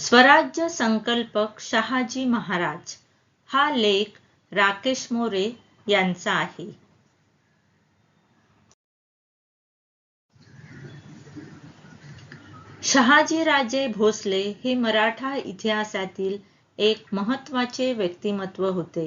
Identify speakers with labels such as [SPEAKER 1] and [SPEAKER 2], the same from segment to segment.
[SPEAKER 1] स्वराज्य संकल्पक शहाजी महाराज. हा लेख राकेश मोरे यांचा आहे. शहाजीराजे भोसले हे मराठा इतिहासातील एक महत्त्वाचे व्यक्तिमत्व होते.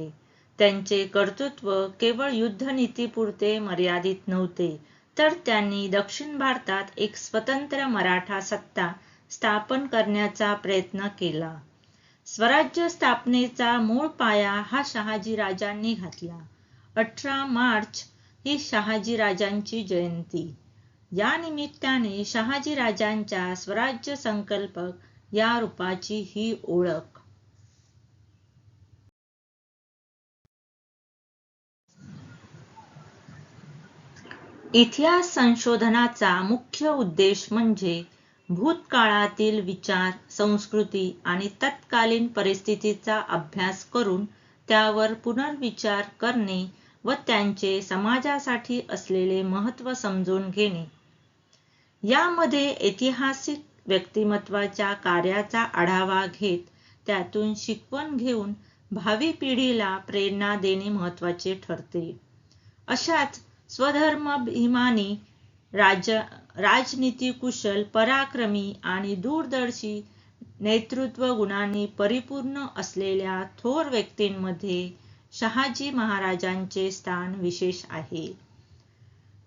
[SPEAKER 1] त्यांचे कर्तृत्व केवळ युद्धनीतीपुरते मर्यादित नव्हते तर त्यांनी दक्षिण भारतात एक स्वतंत्र मराठा सत्ता स्थापन करण्याचा प्रयत्न केला. स्वराज्य स्थापनेचा मूळ पाया हा शहाजी राजांनी घातला. अठरा मार्च ही शहाजीराजांची जयंती. या निमित्ताने शहाजीराजांच्या स्वराज्य संकल्पक या रूपाची ही ओळख. इतिहास संशोधनाचा मुख्य उद्देश म्हणजे भूतकाळातील विचार संस्कृती आणि तत्कालीन परिस्थितीचा अभ्यास करून त्यावर पुनर्विचार करणे व त्यांचे समाजासाठी असलेले महत्त्व समजून घेणे. यामध्ये ऐतिहासिक व्यक्तिमत्वाच्या कार्याचा आढावा घेत त्यातून शिकवण घेऊन भावी पिढीला प्रेरणा देणे महत्त्वाचे ठरते. अशाच स्वधर्माभिमानी राज राजनीती कुशल पराक्रमी आणि दूरदर्शी नेतृत्व गुणांनी परिपूर्ण असलेल्या थोर व्यक्तींमध्ये शहाजी महाराजांचे स्थान विशेष आहे.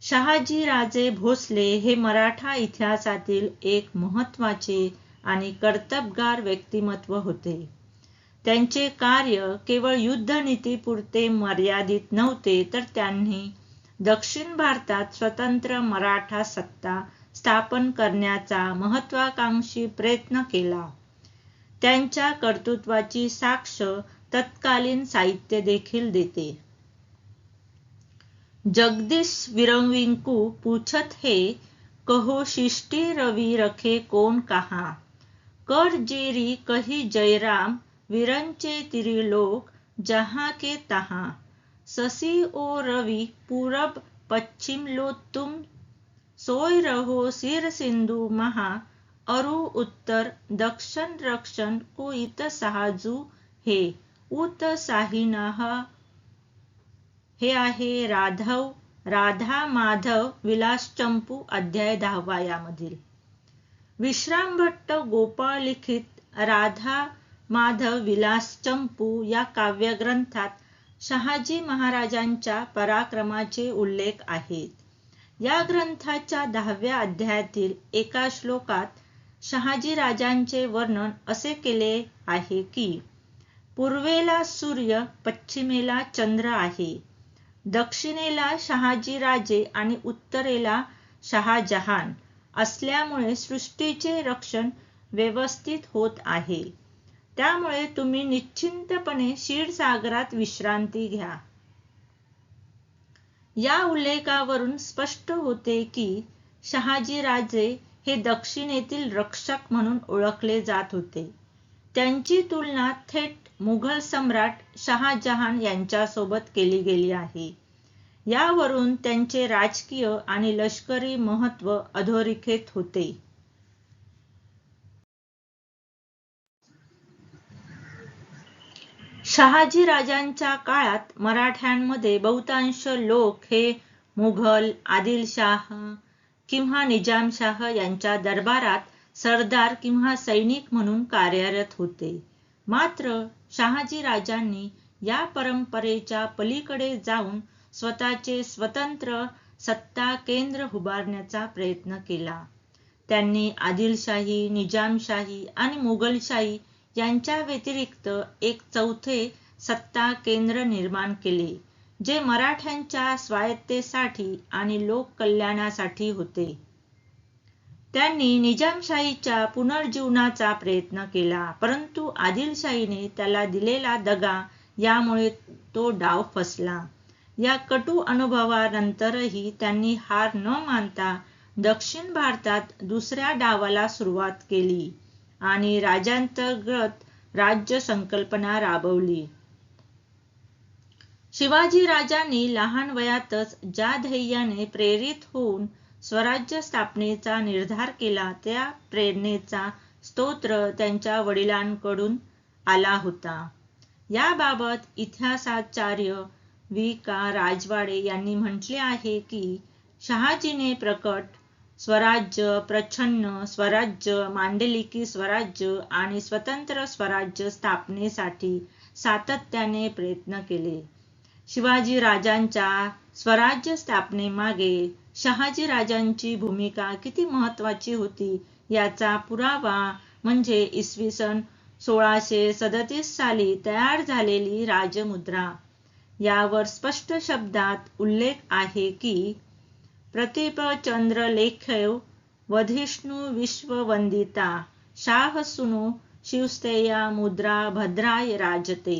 [SPEAKER 1] शहाजी राजे भोसले हे मराठा इतिहासातील एक महत्त्वाचे आणि कर्तबगार व्यक्तिमत्व होते. त्यांचे कार्य केवळ युद्धनीतीपुरते मर्यादित नव्हते तर त्यांनी दक्षिण भारतात स्वतंत्र मराठा सत्ता स्थापन करण्याचा महत्वाकांक्षी प्रयत्न केला. त्यांच्या कर्तृत्वाची साक्ष तत्कालीन साहित्य देखील देते. जगदीश विरविंकू पूछत हे कहो शिष्टी रवी रखे कोण कहा? कर जेरी कही जयराम विरंचे तिरिलोक जहां के तहा? ससी ओ रवि पूरब पश्चिम लो तुम सोय रहो सिर सिंधु महा अरु उत्तर दक्षिण रक्षण को इत सहाजू हे उत साहिन हे आहे राधव राधा माधव विलास चंपू अध्याय दहावा यामधील. विश्राम भट्ट गोपाळ लिखित राधा माधव विलास चंपू या काव्यग्रंथात शहाजी महाराजांच्या पराक्रमाचे उल्लेख आहेत. या ग्रंथाच्या दहाव्या अध्यायातील एका श्लोकात शहाजी राजांचे वर्णन असे केले आहे की पूर्वेला सूर्य पश्चिमेला चंद्र आहे. दक्षिणेला शहाजीराजे आणि उत्तरेला शहाजहान असल्यामुळे सृष्टीचे रक्षण व्यवस्थित होत आहे. त्यामुळे तुम्ही निश्चिंतपणे क्षीरसागरात विश्रांती घ्या. या उल्लेखावरून स्पष्ट होते की शहाजीराजे हे दक्षिणेतील रक्षक म्हणून ओळखले जात होते. त्यांची तुलना थेट मुघल सम्राट शहाजहान यांच्यासोबत केली गेली आहे. यावरून त्यांचे राजकीय आणि लष्करी महत्त्व अधोरेखित होते. शहाजी राजांच्या काळात मराठ्यांमध्ये बहुतांश लोक हे मुघल आदिलशाह किंवा निजामशाह यांच्या दरबारात सरदार किंवा सैनिक म्हणून कार्यरत होते. मात्र शहाजी राजांनी या परंपरेच्या पलीकडे जाऊन स्वतःचे स्वतंत्र सत्ता केंद्र उभारण्याचा प्रयत्न केला. त्यांनी आदिलशाही निजामशाही आणि मुघलशाही यांच्या व्यतिरिक्त एक चौथे सत्ता केंद्र निर्माण केले जे मराठ्यांच्या स्वायत्तेसाठी आणि लोक कल्याणासाठी होते. त्यांनी निजामशाहीच्या पुनर्जीवनाचा प्रयत्न केला परंतु आदिलशाहीने त्याला दिलेला दगा यामुळे तो डाव फसला. या कटू अनुभवानंतरही त्यांनी हार न मानता दक्षिण भारतात दुसऱ्या डावाला सुरुवात केली. आणि राज्यांतर्गत राज्य संकल्पना राबवली. शिवाजी राजांनी लहान वयातच ज्या ध्येयाने प्रेरित होऊन स्वराज्य स्थापनेचा निर्धार केला त्या प्रेरणेचा स्तोत्र त्यांच्या वडिलांकडून आला होता. याबाबत इतिहासाचार्य वि का. राजवाडे यांनी म्हटले आहे की शहाजीने प्रकट स्वराज्य प्रच्छन्न स्वराज्य मांडलिकी स्वराज्य आणि स्वतंत्र स्वराज्य स्थापनेसाठी सातत्याने प्रयत्न केले. शिवाजी राजांच्या स्वराज्य स्थापनेमागे शहाजी राजांची भूमिका किती महत्वाची होती याचा पुरावा म्हणजे इसवी सन सोळाशे सदतीस साली तयार झालेली राजमुद्रा. यावर स्पष्ट शब्दात उल्लेख आहे की प्रतिपचंद्रलेखेव ವಧಿಷ್ಣು विश्ववंदिता शाहसुनो शिवस्तेया मुद्रा भद्राय राजते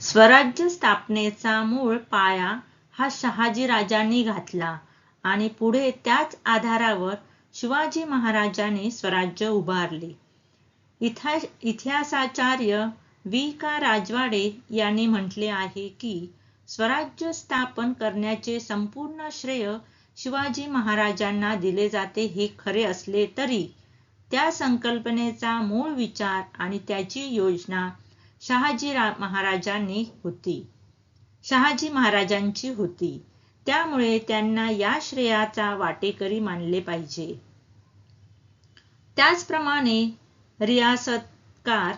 [SPEAKER 1] स्वराज्य स्थापनेचा मूळ पाया हा शहाजी राजांनी घातला आणि पुढे त्याच आधारावर शिवाजी महाराजांनी स्वराज्य उभारले. इतिहासाचार्य व्ही. का. राजवाडे यांनी म्हटले आहे की स्वराज्य स्थापन करण्याचे संपूर्ण श्रेय शिवाजी महाराजांना दिले जाते हे खरे असले तरी त्या संकल्पनेचा मूळ विचार आणि त्याची योजना शहाजी महाराजांनी होती. शहाजी महाराजांची होती. त्यामुळे त्यांना या श्रेयाचा वाटेकरी मानले पाहिजे. त्याचप्रमाणे रियासतकार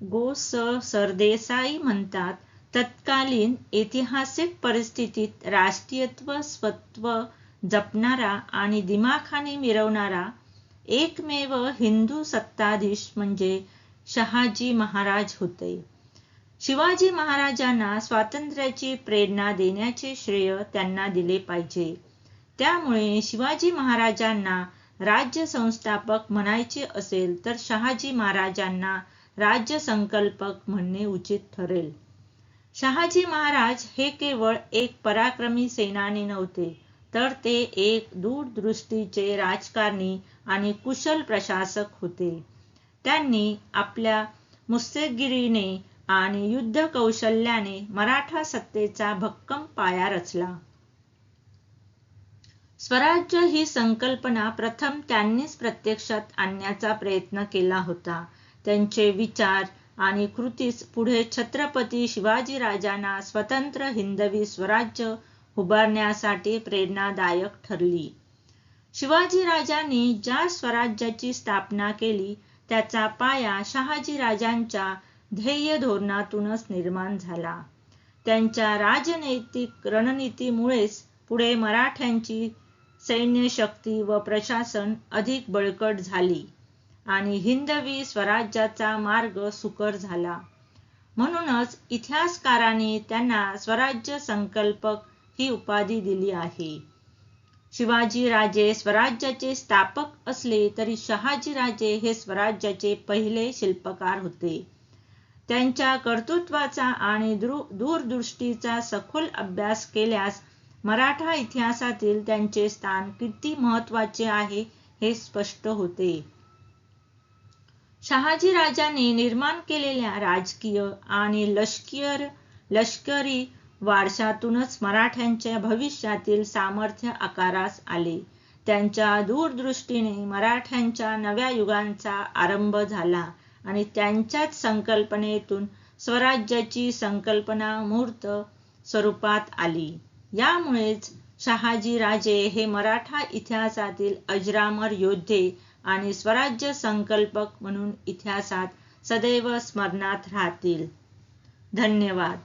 [SPEAKER 1] गो स सरदेसाई म्हणतात तत्कालीन ऐतिहासिक परिस्थितीत राष्ट्रीयत्व स्वत्व जपणारा आणि दिमाखाने मिरवणारा एकमेव हिंदू सत्ताधीश म्हणजे शहाजी महाराज होते. शिवाजी महाराजांना स्वातंत्र्याची प्रेरणा देण्याचे श्रेय त्यांना दिले पाहिजे. त्यामुळे शिवाजी महाराजांना राज्य संस्थापक म्हणायचे असेल तर शहाजी महाराजांना राज्य संकल्पक म्हणणे उचित ठरेल. शहाजी महाराज हे केवळ एक पराक्रमी सेनानी नव्हते तर ते एक दूरदृष्टीचे राजकारणी आणि कुशल प्रशासक होते. त्यांनी आपल्या मुत्सद्देगिरीने आणि युद्ध कौशल्याने मराठा सत्तेचा भक्कम पाया रचला. स्वराज्य ही संकल्पना प्रथम त्यांनीच प्रत्यक्षात आणण्याचा प्रयत्न केला होता. त्यांचे विचार आणि कृतीस पुढे छत्रपती शिवाजी राजांना स्वतंत्र हिंदवी स्वराज्य उभारण्यासाठी प्रेरणादायक ठरली. शिवाजी राजांनी ज्या स्वराज्याची स्थापना केली त्याचा पाया शहाजी राजांच्या ध्येय धोरणातूनच निर्माण झाला. त्यांच्या राजनैतिक रणनीतीमुळेच पुढे मराठ्यांची सैन्यशक्ती व प्रशासन अधिक बळकट झाली. आणि हिंदवी स्वराज्याचा मार्ग सुकर झाला. म्हणूनच इतिहासकारांनी त्यांना स्वराज्य संकल्पक ही उपाधी दिली आहे. शिवाजी राजे स्वराज्याचे स्थापक असले तरी शहाजी राजे हे स्वराज्याचे पहिले शिल्पकार होते. त्यांच्या कर्तृत्वाचा आणि दूरदृष्टीचा सखोल अभ्यास केल्यास मराठा इतिहासातील त्यांचे स्थान किती महत्त्वाचे आहे हे स्पष्ट होते. शहाजी राजाने निर्माण केलेल्या राजकीय आणि लष्कीय लष्करी वारशातूनच मराठ्यांच्या भविष्यातील सामर्थ्य आकारास आले. त्यांच्या दूरदृष्टीने मराठ्यांच्या नव्या युगांचा आरंभ झाला आणि त्यांच्याच संकल्पनेतून स्वराज्याची संकल्पना मूर्त स्वरूपात आली. यामुळेच शहाजी राजे हे मराठा इतिहासातील अजरामर योद्धे आणि स्वराज्य संकल्पक म्हणून इतिहासात सदैव स्मरणात राहतील. धन्यवाद.